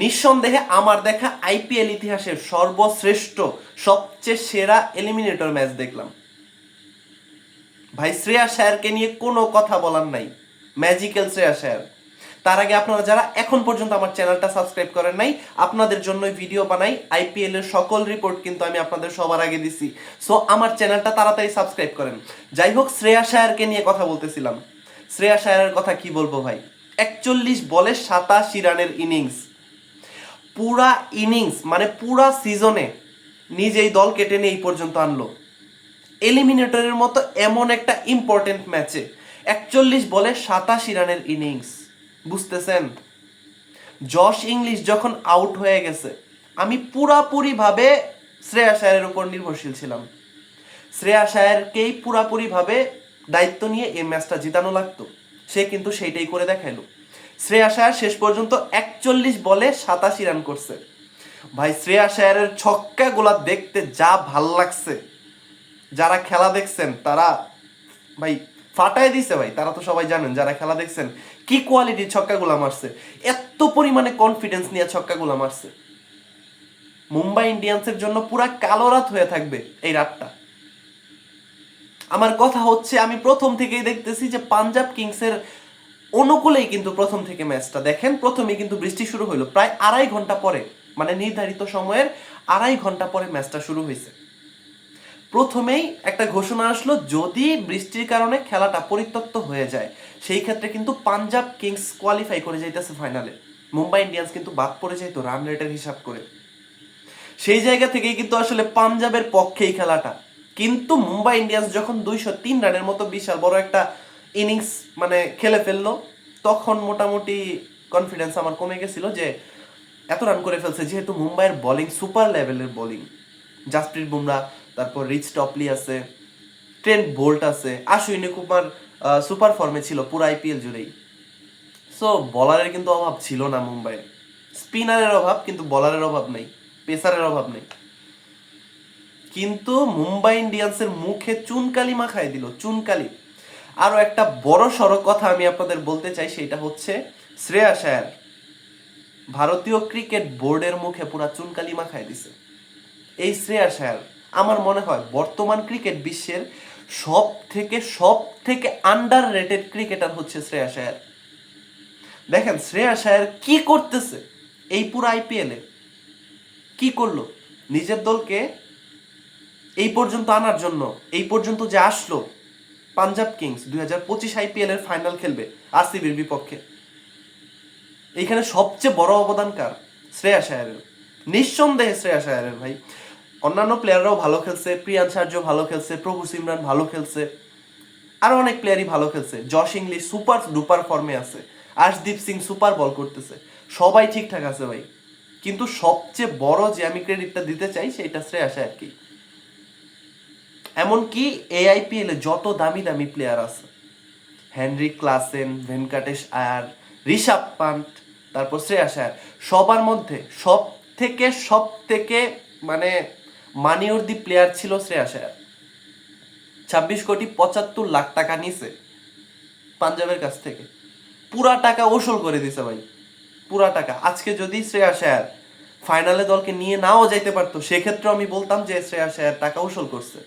নিঃসন্দেহে আমার দেখা আইপিএল ইতিহাসের সর্বশ্রেষ্ঠ, সবচেয়ে সেরা এলিমিনেটর ম্যাচ দেখলাম। ভাই, শ্রেয়া শায়ারকে নিয়ে কোনো কথা বলার নাই। ম্যাজিক্যাল শ্রেয়া শায়ার তার আগে আপনারা যারা এখন পর্যন্ত আমার চ্যানেলটা সাবস্ক্রাইব করেন নাই, আপনাদের জন্য ভিডিও বানাই। আইপিএল এর সকল রিপোর্ট কিন্তু আমি আপনাদের সবার আগে দিছি। সো আমার চ্যানেলটা তাড়াতাড়ি সাবস্ক্রাইব করেন। যাই হোক, শ্রেয়া শায়ারকে নিয়ে কথা বলতেছিলাম। শ্রেয়া শায়ারের কথা কি বলব ভাই? একচল্লিশ বলে সাতাশি রানের ইনিংস পুরা ইনিংস মানে পুরা সিজনে নিজেই দল কেটে নিয়ে এই পর্যন্ত আনলো। এলিমিনেটরের মতো এমন একটা ইম্পর্টেন্ট ম্যাচে একচল্লিশ বলে সাতাশি রানের ইনিংস, বুঝতেছেন? জশ ইংলিশ যখন আউট হয়ে গেছে, আমি পুরাপুরিভাবে শ্রেয়া শায়ারের উপর নির্ভরশীল ছিলাম। শ্রেয়া শায়ারকেই পুরাপুরিভাবে দায়িত্ব নিয়ে এই ম্যাচটা জিতানো লাগতো। সে কিন্তু সেইটাই করে দেখাইলো। শ্রেয়া শায়ার শেষ পর্যন্ত একচল্লিশ বলে সাতাশি রান করছে। ভাই, শ্রেয়া শায়ারের ছক্কা গোলা দেখতে যা ভালো লাগছে। যারা খেলা দেখছেন, তারা ভাই, ফাটায় দিছে ভাই, তারা তো সবাই জানেন, যারা খেলা দেখছেন, কি কোয়ালিটির ছক্কাগুলা মারছে। এত পরিমাণে কনফিডেন্স নিয়ে ছক্কাগুলা মারছে। মুম্বাই ইন্ডিয়ান্সের জন্য পুরা কালো রাত হয়ে থাকবে এই রাতটা। আমার কথা হচ্ছে, আমি প্রথম থেকেই দেখতেছি যে পাঞ্জাব কিংসের অনুকূলেই কিন্তু প্রথম থেকে ম্যাচটা দেখেন। প্রথমেই কিন্তু বৃষ্টি শুরু হলো প্রায় আড়াই ঘণ্টা পরে মানে নির্ধারিত সময়ের আড়াই ঘণ্টা পরে ম্যাচটা শুরু হয়েছে প্রথমেই একটা ঘোষণা আসলো, যদি বৃষ্টির কারণে খেলাটা পরিত্যক্ত হয়ে যায়, সেই ক্ষেত্রে কিন্তু পাঞ্জাব কিংস কোয়ালিফাই করে যাইতেছে ফাইনালে মুম্বাই ইন্ডিয়ান্স কিন্তু বাদ পড়ে যাইতো রান রেটের হিসাব করে। সেই জায়গা থেকেই কিন্তু আসলে পাঞ্জাবের পক্ষেই খেলাটা। কিন্তু মুম্বাই ইন্ডিয়ান্স যখন দুইশো তিন রানের মতো বিশাল বড় একটা ইনিংস মানে খেলে ফেলল, তখন মোটামুটি কনফিডেন্স আমার কমে গেছিল যে এত রান করে ফেলছে, যেহেতু মুম্বাইয়ের বোলিং সুপার লেভেলের বোলিং জাসপ্রীত বুমরা, তারপর রিচ টপলি আছে, ট্রেন্ট বোল্ট আছে আশ্বিনী কুমার সুপার ফর্মে ছিল পুরো আইপিএল জুড়েই। সো বলারের কিন্তু অভাব ছিল না মুম্বাইয়ের। স্পিনারের অভাব, কিন্তু বলারের অভাব নেই, পেসারের অভাব নেই। কিন্তু মুম্বাই ইন্ডিয়ান্সের মুখে চুনকালি মাখাই দিল, চুনকালি। আরও একটা বড় সড়ো কথা আমি আপনাদের বলতে চাই, সেটা হচ্ছে শ্রেয়া শায়ার ভারতীয় ক্রিকেট বোর্ডের মুখে পুরা চুনকালি মাখাই দিছে। এই শ্রেয়া শায়ার, আমার মনে হয় বর্তমান ক্রিকেট বিশ্বের সব থেকে সব থেকে আন্ডার রেটেড ক্রিকেটার হচ্ছে শ্রেয়া শায়ার। দেখেন, শ্রেয়া শায়ার কি করতেছে এই পুরো আইপিএলে কি করল? নিজের দলকে এই পর্যন্ত আনার জন্য, এই পর্যন্ত যে আসলো পাঞ্জাব কিংস দুই হাজার পঁচিশ আইপিএল এর ফাইনাল খেলবে আরসিবির বিপক্ষে। এইখানে সবচেয়ে বড় অবদান কার? শ্রেয়া শায়ারের নিঃসন্দেহে শ্রেয়া শায়ারের ভাই। অন্যান্য প্লেয়াররাও ভালো খেলছে, প্রিয়ান সার্য ভালো খেলছে, প্রভু সিমরান ভালো খেলছে। আরও অনেক প্লেয়ারই ভালো খেলছে। জশ ইংলিশ সুপার ডুপার ফর্মে আছে। আশদীপ সিং সুপার বল করতেছে। সবাই ঠিকঠাক আছে ভাই। কিন্তু সবচেয়ে বড় যে আমি ক্রেডিটটা দিতে চাই সেটা শ্রেয়া শায়ারকে এমনকি এআইপিএল যত দামি দামি প্লেয়ার আছে, হেনরি ক্লাসেন ভেঙ্কাটেশ আয়ার, ঋষভ পান্ট, তারপর শ্রেয়া শায়ার সবার মধ্যে সব থেকে সব থেকে মানে মানি দি প্লেয়ার ছিল শ্রেয়া শায়ার ছাব্বিশ কোটি পঁচাত্তর লাখ টাকা নিছে পাঞ্জাবের কাছ থেকে। পুরা টাকা ওসল করে দিছে ভাই, পুরা টাকা। আজকে যদি শ্রেয়া শায়ার ফাইনালে দলকে নিয়ে নাও যাইতে পারতো সেক্ষেত্রে আমি বলতাম যে শ্রেয়া শায়ার টাকা ওসল করছে।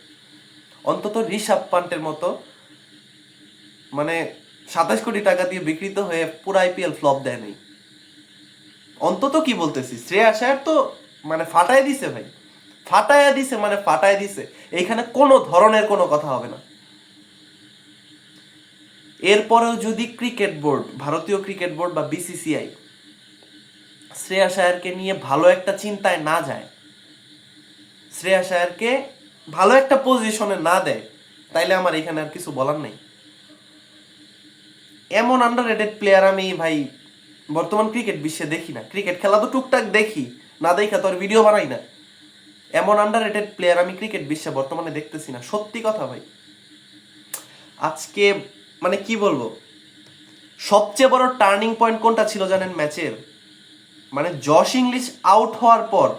অন্তত ঋষভ পান্টের মতো মানে সাতাশ কোটি টাকা দিয়ে বিকৃত হয়ে পুরো আইপিএল ফ্লপ দেয় নাই। অন্তত কি বলতেছি শ্রেয়া শায়ার তো মানে ফাটায় দিছে ভাই। ফাটায় দিছে মানে ফাটায় দিছে। এইখানে কোনো ধরনের কোনো কথা হবে না। এরপরেও যদি ক্রিকেট বোর্ড, ভারতীয় ক্রিকেট বোর্ড বা বিসিসিআই শ্রেয়া শায়ারকে নিয়ে ভালো একটা চিন্তায় না যায় শ্রেয়া শায়ারকে ভালো একটা পজিশনে না দেয়, তাইলে আমার এখানে আর কিছু বলার নেই। এমন আন্ডার প্লেয়ার আমি ভাই বর্তমান ক্রিকেট বিশ্বে দেখি না। ক্রিকেট খেলা তো টুকটাক দেখি, না দেখা তো আর ভিডিও বানাই না। এমন আন্ডার প্লেয়ার আমি ক্রিকেট বিশ্বে বর্তমানে দেখতেছি না। সত্যি কথা ভাই। আজকে মানে কি বলব? সবচেয়ে বড় টার্নিং পয়েন্ট কোনটা ছিল জানেন ম্যাচের? মানে জশ ইংলিশ আউট হওয়ার পর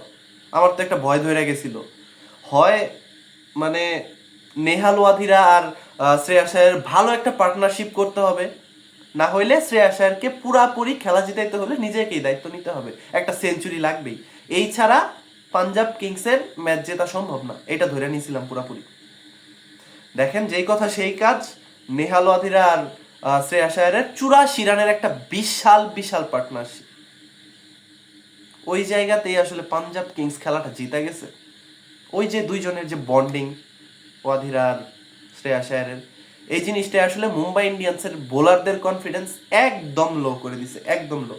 আমার তো একটা ভয় ধরে গেছিল। হয় মানে নেহাল ওয়াধিরা আর শ্রেয়া শায়ের ভালো একটা পার্টনারশিপ করতে হবে। না হইলে শ্রেয়া শায়ারকে পুরাপুরি খেলা জিতাইতে হলে নিজেকেই দায়িত্ব নিতে হবে। একটা সেঞ্চুরি লাগবেই। এই ছাড়া পাঞ্জাব কিংসের ম্যাচ জেতা সম্ভব না। এটা ধরে নিয়েছিলাম পুরাপুরি। দেখেন যেই কথা সেই কাজ নেহাল ওয়াধিরা আর শ্রেয়া শায়ারের চুরাশি রানের একটা বিশাল বিশাল পার্টনারশিপ ওই জায়গাতেই আসলে পাঞ্জাব কিংস খেলাটা জিতে গেছে। ওই যে দুইজনের যে বন্ডিং ওয়াধিরা আর শ্রেয়া শায়ারের এই জিনিসটা আসলে মুম্বাই ইন্ডিয়ান্সের বোলারদের কনফিডেন্স একদম লো করে দিছে, একদম লো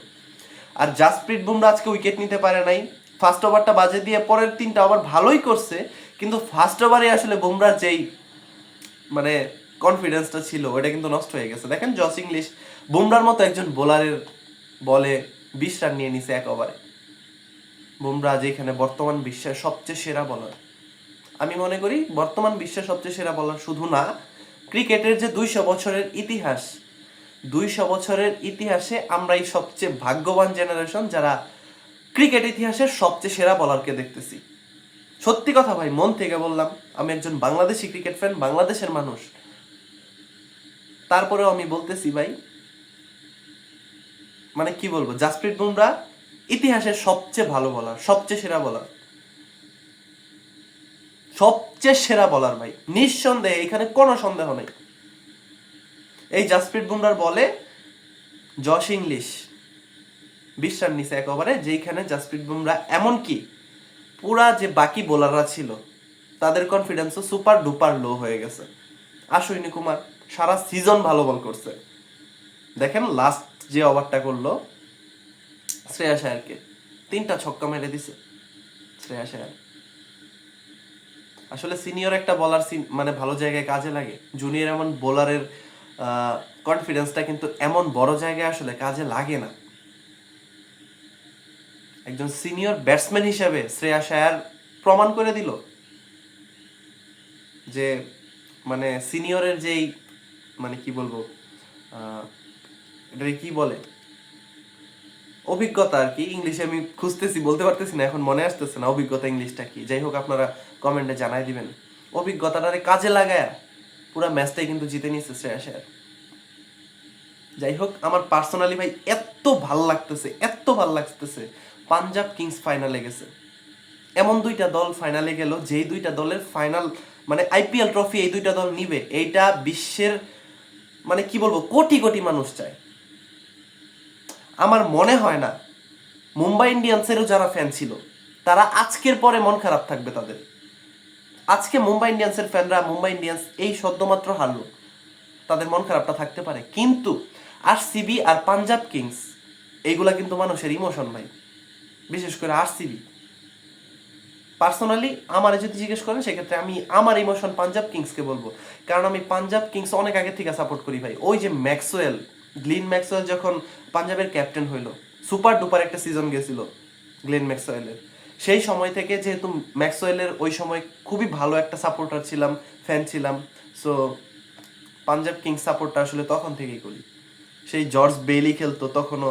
আর জাসপ্রীত বুমরা আজকে উইকেট নিতে পারে নাই ফার্স্ট ওভারটা বাজে দিয়ে পরের তিনটা ওভার ভালোই করছে, কিন্তু ফার্স্ট ওভারে আসলে বুমরার যেই মানে কনফিডেন্সটা ছিল ওটা কিন্তু নষ্ট হয়ে গেছে। দেখেন জস ইংলিশ, বুমরার মতো একজন বোলারের বলে বিশ রান নিয়ে নিছে এক ওভারে বুমরা যেখানে বর্তমান বিশ্বের সবচেয়ে সেরা বলার আমি মনে করি বর্তমান বিশ্বের সবচেয়ে সেরা বলার শুধু না, ক্রিকেটের যে দুইশো বছরের ইতিহাস, দুইশো বছরের ইতিহাসে আমরাই সবচেয়ে ভাগ্যবান জেনারেশন যারা ক্রিকেট ইতিহাসের সবচেয়ে সেরা বলারকে দেখতেছি। সত্যি কথা ভাই, মন থেকে বললাম, আমি একজন বাংলাদেশি ক্রিকেট ফ্যান বাংলাদেশের মানুষ। তারপরেও আমি বলতেছি ভাই মানে কি বলব, জাসপ্রীত বুমরা ইতিহাসের সবচেয়ে ভালো বলার, সবচেয়ে সেরা বলার। সবচেয়ে সেরা বলার ভাই, নিঃসন্দেহে এখানে কোনো সন্দেহ নেই। এই জাসপ্রীত বুমরার বলে জশ ইংলিশ বিশ রান নিছে এক ওভারে যেইখানে জাসপ্রীত বুমরা এমনকি পুরা যে বাকি বোলাররা ছিল, তাদের কনফিডেন্সও সুপার ডুপার লো হয়ে গেছে। আশ্বিনী কুমার সারা সিজন ভালো বল করছে। দেখেন লাস্ট যে ওভারটা করল শ্রেয়া শায়ারকে তিনটা ছক্কা মেরে দিছে। শ্রেয়া শায়ার আসলে সিনিয়র একটা বলার মানে ভালো জায়গায় কাজে লাগে। জুনিয়র এমন বোলারের কনফিডেন্সটা কিন্তু এমন বড় জায়গায় আসলে কাজে লাগে না। একজন সিনিয়র ব্যাটসম্যান হিসেবে শ্রেয়া শায়ার প্রমাণ করে দিল যে মানে সিনিয়রের যেই মানে কি বলব এটাকে কি বলে? অভিজ্ঞতা আর কি। ইংলিশে আমি খুঁজতেছি, বলতে পারতেছি না, এখন মনে আসতেছে না অভিজ্ঞতা ইংলিশটা কি। যাই হোক, আপনারা কমেন্টে জানাই দিবেন। অভিজ্ঞতাটারে কাজে লাগায়। পুরো ম্যাচটাই কিন্তু জিতে নিয়েছে শ্রেয়া শায়ার যাই হোক, আমার পার্সোনালি ভাই, এত ভালো লাগতেছে, এত ভালো লাগতেছে। পাঞ্জাব কিংস ফাইনালে গেছে। এমন দুইটা দল ফাইনালে গেল, যেই দুইটা দলের ফাইনাল মানে আইপিএল ট্রফি এই দুইটা দল নিবে, এইটা বিশ্বের মানে কি বলব, কোটি কোটি মানুষ চায়। আমার মনে হয় না, মুম্বাই ইন্ডিয়ান্সেরও যারা ফ্যান ছিল, তারা আজকের পরে মন খারাপ থাকবে তাদের। আজকে মুম্বাই ইন্ডিয়ান্সের ফ্যানরা মুম্বাই ইন্ডিয়ান্স এই সদ্যমাত্র হারলো, তাদের মন খারাপটা থাকতে পারে। কিন্তু আর সিবি আর পাঞ্জাব কিংস এইগুলা কিন্তু মানুষের ইমোশন ভাই। বিশেষ করে আর সিবি পার্সোনালি আমার যদি জিজ্ঞেস করেন, সেক্ষেত্রে আমি আমার ইমোশন পাঞ্জাব কিংসকে বলব। কারণ আমি পাঞ্জাব কিংস অনেক আগে থেকে সাপোর্ট করি ভাই। ওই যে ম্যাক্সওয়েল গ্লিন ম্যাক্সওয়েল যখন পাঞ্জাবের ক্যাপ্টেন হইল, সুপার ডুপার একটা সিজন গেছিল গ্লেন ম্যাক্সওয়েলের। সেই সময় থেকে যেহেতু ম্যাক্সওয়েলের ওই সময় খুবই ভালো একটা সাপোর্টার ছিলাম ফ্যান ছিলাম সো পাঞ্জাব কিংস সাপোর্টটা আসলে তখন থেকেই করি। সেই জর্জ বেইলি খেলতো, তখনও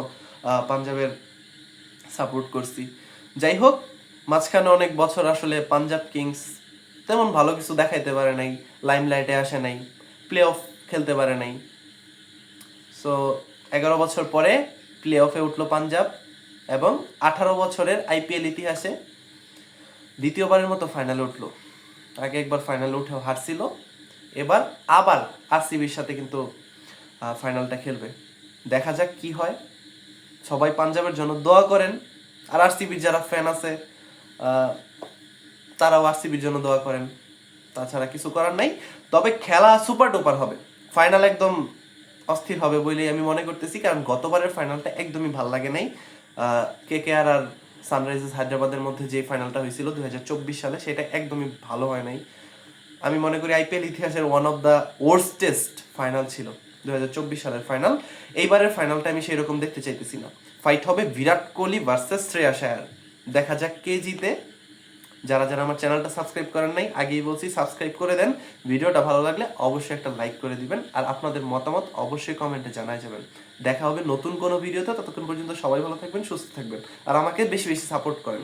পাঞ্জাবের সাপোর্ট করছি। যাই হোক, মাঝখানে অনেক বছর আসলে পাঞ্জাব কিংস তেমন ভালো কিছু দেখাইতে পারে নাই লাইমলাইটে আসে নাই প্লে অফ খেলতে পারে নাই। সো এগারো বছর পরে প্লে অফে উঠল পাঞ্জাব এবং আঠারো বছরের আইপিএল ইতিহাসে দ্বিতীয়বারের মতো ফাইনালে উঠল। আগে একবার ফাইনালে উঠেও হারছিল। এবার আবার আরসিবির সাথে কিন্তু ফাইনালটা খেলবে। দেখা যাক কি হয়। সবাই পাঞ্জাবের জন্য দোয়া করেন। আর আরসিবির যারা ফ্যান আছে তারাও আরসিবির জন্য দোয়া করেন। তাছাড়া কিছু করার নাই। তবে খেলা সুপার টুপার হবে। ফাইনাল একদম অস্থির হবে বলেই আমি মনে করতেছি, কারণ গতবারের ফাইনালটা একদমই ভালো লাগে নাই। কে কে আর আর সানরাইজার্স হায়দ্রাবাদের মধ্যে যে ফাইনালটা হয়েছিল দুই সালে, সেটা একদমই ভালো হয় নাই। আমি মনে করি আইপিএল ইতিহাসের one of the worstest final ছিল দুই সালের ফাইনাল এইবারের ফাইনালটা আমি সেরকম দেখতে চাইতেছি না। ফাইট হবে বিরাট কোহলি ভার্সেস শ্রেয়া শায়ার দেখা যাক কে জিতে। যারা যারা আমার চ্যানেলটা সাবস্ক্রাইব করেন নাই, আগেই বলছি, সাবস্ক্রাইব করে দেন। ভিডিওটা ভালো লাগলে অবশ্যই একটা লাইক করে দিবেন আর আপনাদের মতামত অবশ্যই কমেন্টে জানাই যাবেন। দেখা হবে নতুন কোনো ভিডিওতে, ততক্ষণ পর্যন্ত সবাই ভালো থাকবেন, সুস্থ থাকবেন আর আমাকে বেশি বেশি সাপোর্ট করেন।